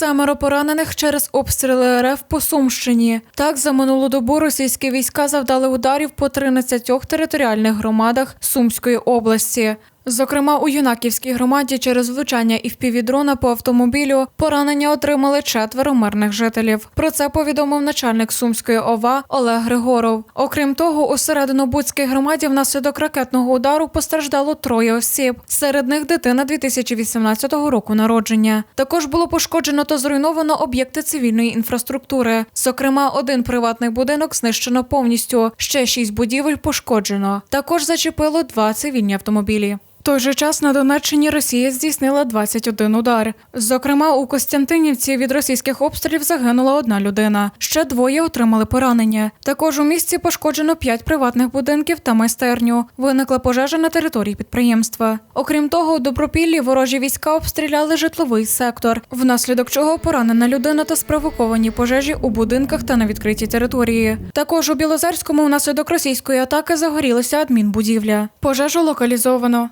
Семеро поранених через обстріли РФ по Сумщині. Так, за минулу добу російські війська завдали ударів по 13 територіальних громадах Сумської області. Зокрема, у Юнаківській громаді через влучання і впівдрона по автомобілю поранення отримали четверо мирних жителів. Про це повідомив начальник Сумської ОВА Олег Григоров. Окрім того, у серединобудській громаді внаслідок ракетного удару постраждало троє осіб. Серед них дитина 2018 року народження. Також було пошкоджено та зруйновано об'єкти цивільної інфраструктури. Зокрема, один приватний будинок знищено повністю. Ще шість будівель пошкоджено. Також зачепило два цивільні автомобілі. Той же час на Донеччині Росія здійснила 21 удар. Зокрема, у Костянтинівці від російських обстрілів загинула одна людина. Ще двоє отримали поранення. Також у місті пошкоджено п'ять приватних будинків та майстерню. Виникла пожежа на території підприємства. Окрім того, у Добропіллі ворожі війська обстріляли житловий сектор, внаслідок чого поранена людина та спровоковані пожежі у будинках та на відкритій території. Також у Білозерському внаслідок російської атаки загорілася адмінбудівля. Пожежу локалізовано.